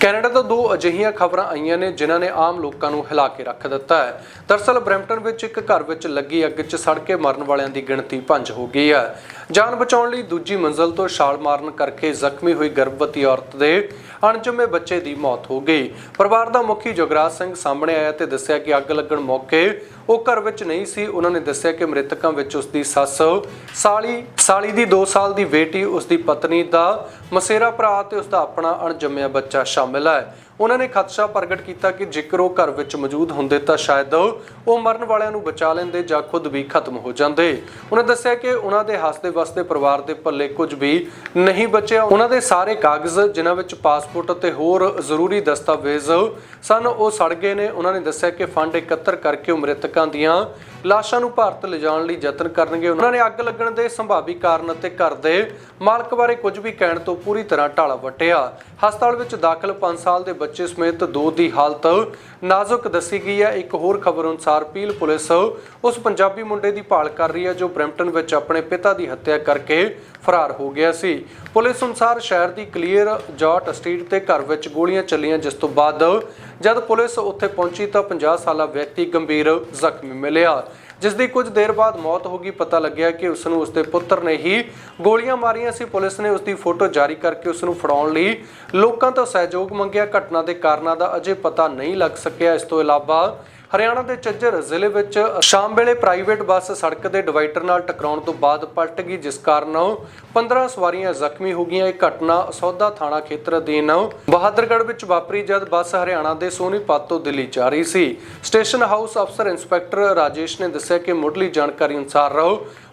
Canada ਤੋਂ ਦੋ ਅਜਿਹੀਆਂ ਖਬਰਾਂ ਆਈਆਂ ਨੇ ਜਿਨ੍ਹਾਂ ਨੇ ਆਮ ਲੋਕਾਂ ਨੂੰ ਹਿਲਾ ਕੇ ਰੱਖ ਦਿੱਤਾ ਹੈ। ਦਰਸਲ, ਬਰੈਂਪਟਨ ਵਿੱਚ ਇੱਕ ਘਰ ਵਿੱਚ ਲੱਗੀ ਅੱਗ 'ਚ ਸੜ ਕੇ ਮਰਨ ਵਾਲਿਆਂ ਦੀ ਗਿਣਤੀ 5 ਹੋ ਗਈ ਹੈ। ਜਾਨ ਬਚਾਉਣ ਲਈ ਦੂਜੀ ਮੰਜ਼ਲ ਤੋਂ ਛਾਲ ਮਾਰਨ ਕਰਕੇ ਜ਼ਖਮੀ ਹੋਈ ਗਰਭਵਤੀ ਔਰਤ ਦੇ ਅਣਜੰਮੇ ਬੱਚੇ ਦੀ ਮੌਤ ਹੋ ਗਈ। ਪਰਿਵਾਰ ਦਾ ਮੁਖੀ ਜਗਰਾਜ ਸਿੰਘ ਸਾਹਮਣੇ ਆਇਆ ਤੇ ਦੱਸਿਆ ਕਿ ਅੱਗ ਲੱਗਣ ਮੌਕੇ ਉਹ ਘਰ ਵਿੱਚ ਨਹੀਂ ਸੀ। ਉਹਨਾਂ ਨੇ ਦੱਸਿਆ ਕਿ ਮ੍ਰਿਤਕਾਂ ਵਿੱਚ ਉਸ ਦੀ ਸੱਸ, ਸਾਲੀ ਸਾਲੀ ਦੀ 2 ਸਾਲ ਦੀ ਬੇਟੀ ਉਸ ਦੀ ਪਤਨੀ ਦਾ ਮਸੇਰਾ ਭਰਾ ਤੇ ਉਸ ਦਾ ਆਪਣਾ ਅਣਜੰਮਿਆ ਬੱਚਾ ਸ਼ਾਮਿਲ ਹੈ। ਉਹਨਾਂ ਨੇ ਖਦਸ਼ਾ ਪ੍ਰਗਟ ਕੀਤਾ ਕਿ ਜੇਕਰ ਉਹ ਘਰ ਵਿੱਚ ਮੌਜੂਦ ਹੁੰਦੇ ਤਾਂ ਸ਼ਾਇਦ ਉਹ ਮਰਨ ਵਾਲਿਆਂ ਨੂੰ ਬਚਾ ਲੈਂਦੇ ਜਾਂ ਖੁਦ ਵੀ ਖਤਮ ਹੋ ਜਾਂਦੇ। ਉਹਨਾਂ ਦੱਸਿਆ ਕਿ ਉਹਨਾਂ ਦੇ ਹੱਸਦੇ ਵਸਦੇ ਪਰਿਵਾਰ ਦੇ ਪੱਲੇ ਕੁਝ ਵੀ ਨਹੀਂ ਬਚਿਆ। ਉਹਨਾਂ ਦੇ ਸਾਰੇ ਕਾਗਜ਼, ਜਿਨ੍ਹਾਂ ਵਿੱਚ ਪਾਸਪੋਰਟ ਅਤੇ ਹੋਰ ਜ਼ਰੂਰੀ ਦਸਤਾਵੇਜ਼ ਸਨ, ਉਹ ਸੜ ਗਏ ਨੇ। ਉਹਨਾਂ ਨੇ ਦੱਸਿਆ ਕਿ ਫੰਡ ਇਕੱਤਰ ਕਰਕੇ ਉਹ ਮ੍ਰਿਤਕਾਂ ਦੀਆਂ ਲਾਸ਼ਾਂ ਨੂੰ ਭਾਰਤ ਲਿਜਾਣ ਲਈ ਯਤਨ ਕਰਨਗੇ ਉਹਨਾਂ ਨੇ ਅੱਗ ਲੱਗਣ ਦੇ ਸੰਭਾਵੀ ਕਾਰਨ ਅਤੇ ਘਰ ਦੇ ਮਾਲਕ ਬਾਰੇ ਕੁਝ ਵੀ ਕਹਿਣ ਤੋਂ ਪੂਰੀ ਤਰ੍ਹਾਂ ਢਾਲਾ ਵੱਟਿਆ। ਹਸਪਤਾਲ ਵਿੱਚ ਦਾਖਲ 5 ਸਾਲ ਦੇ ਬੱਚੇ ਸਮੇਤ ਦੋ ਦੀ ਹਾਲਤ ਨਾਜ਼ੁਕ ਦੱਸੀ ਗਈ ਹੈ। ਇੱਕ ਹੋਰ ਖਬਰ ਅਨੁਸਾਰ ਪੀਲ ਪੁਲਿਸ ਉਸ ਪੰਜਾਬੀ ਮੁੰਡੇ ਦੀ ਭਾਲ ਕਰ ਰਹੀ ਹੈ ਜੋ ਬ੍ਰੈਂਪਟਨ ਵਿੱਚ ਆਪਣੇ ਪਿਤਾ ਦੀ ਹੱਤਿਆ ਕਰਕੇ ਫਰਾਰ ਹੋ ਗਿਆ ਸੀ। ਪੁਲਿਸ ਅਨੁਸਾਰ ਸ਼ਹਿਰ ਦੀ ਕਲੀਅਰ ਜਾਟ ਸਟਰੀਟ ਤੇ ਘਰ ਵਿੱਚ ਗੋਲੀਆਂ ਚੱਲੀਆਂ, ਜਿਸ ਤੋਂ ਬਾਅਦ ਜਦ ਪੁਲਿਸ ਉੱਥੇ ਪਹੁੰਚੀ ਤਾਂ 50 ਸਾਲਾ ਵਿਅਕਤੀ ਗੰਭੀਰ ਜ਼ਖਮੀ ਮਿਲਿਆ। ਜਿਸ ਦੀ ਕੁਝ ਦੇਰ ਬਾਅਦ ਮੌਤ ਹੋ ਗਈ, ਪਤਾ ਲੱਗਿਆ ਕਿ ਉਸ ਨੂੰ ਉਸਦੇ ਪੁੱਤਰ ਨੇ ਹੀ ਗੋਲੀਆਂ ਮਾਰੀਆਂ ਸੀ। ਪੁਲਿਸ ਨੇ ਉਸ ਦੀ ਫੋਟੋ ਜਾਰੀ ਕਰਕੇ ਉਸ ਨੂੰ ਫੜਾਉਣ ਲਈ ਲੋਕਾਂ ਤੋਂ ਸਹਿਯੋਗ ਮੰਗਿਆ। ਘਟਨਾ ਦੇ ਕਾਰਨਾਂ ਦਾ ਅਜੇ ਪਤਾ ਨਹੀਂ ਲੱਗ ਸਕਿਆ। ਇਸ ਤੋਂ ਇਲਾਵਾ ਹਰਿਆਣਾ ਦੇ ਚੱਜਰ ਜ਼ਿਲ੍ਹੇ ਵਿੱਚ ਸ਼ਾਮ ਵੇਲੇ ਪ੍ਰਾਈਵੇਟ ਬੱਸ ਸੜਕ ਦੇ ਡਿਵਾਈਡਰ ਨਾਲ ਟਕਰਾਉਣ ਤੋਂ ਬਾਅਦ ਪਲਟ ਗਈ, ਜਿਸ ਕਾਰਨ 15 ਸਵਾਰੀਆਂ ਜ਼ਖਮੀ ਹੋ ਗਈਆਂ। ਇਹ ਘਟਨਾ ਸੌਦਾ ਥਾਣਾ ਖੇਤਰ ਅਧੀਨ ਬਹਾਦਰਗੜ੍ਹ ਵਿੱਚ ਵਾਪਰੀ, ਜਦ ਬੱਸ ਹਰਿਆਣਾ ਦੇ ਸੋਨੀਪਤ ਤੋਂ ਦਿੱਲੀ ਜਾ ਰਹੀ ਸੀ। ਸਟੇਸ਼ਨ ਹਾਊਸ ਅਫਸਰ ਇੰਸਪੈਕਟਰ ਰਾਜੇਸ਼ ਨੇ ਦੱਸਿਆ ਕਿ ਮੁੱਢਲੀ ਜਾਣਕਾਰੀ ਅਨੁਸਾਰ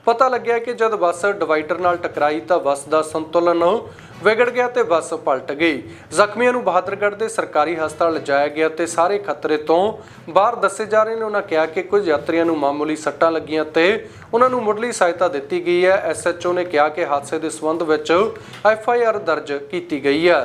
ਪਤਾ ਲੱਗਿਆ ਕਿ ਜਦ ਬੱਸ ਡਿਵਾਈਡਰ ਨਾਲ ਟਕਰਾਈ, ਤਾਂ ਬੱਸ ਦਾ ਸੰਤੁਲਨ ਵਿਗੜ ਗਿਆ ਤੇ ਬੱਸ ਪਲਟ ਗਈ। ਜ਼ਖਮੀਆਂ ਨੂੰ ਬਹਾਦਰਗੜ੍ਹ ਦੇ ਸਰਕਾਰੀ ਹਸਪਤਾਲ ਲਿਜਾਇਆ ਗਿਆ ਤੇ ਸਾਰੇ ਖਤਰੇ ਤੋਂ ਬਾਹਰ ਦੱਸੇ ਜਾ ਰਹੇ ਨੇ। ਉਹਨਾਂ ਕਿਹਾ ਕਿ ਕੁਝ ਯਾਤਰੀਆਂ ਨੂੰ ਮਾਮੂਲੀ ਸੱਟਾਂ ਲੱਗੀਆਂ ਤੇ ਉਹਨਾਂ ਨੂੰ ਮੁੱਢਲੀ ਸਹਾਇਤਾ ਦਿੱਤੀ ਗਈ ਹੈ। ਐਸਐਚਓ ਨੇ ਕਿਹਾ ਕਿ ਹਾਦਸੇ ਦੇ ਸੰਬੰਧ ਵਿੱਚ ਐਫਆਈਆਰ ਦਰਜ ਕੀਤੀ ਗਈ ਹੈ।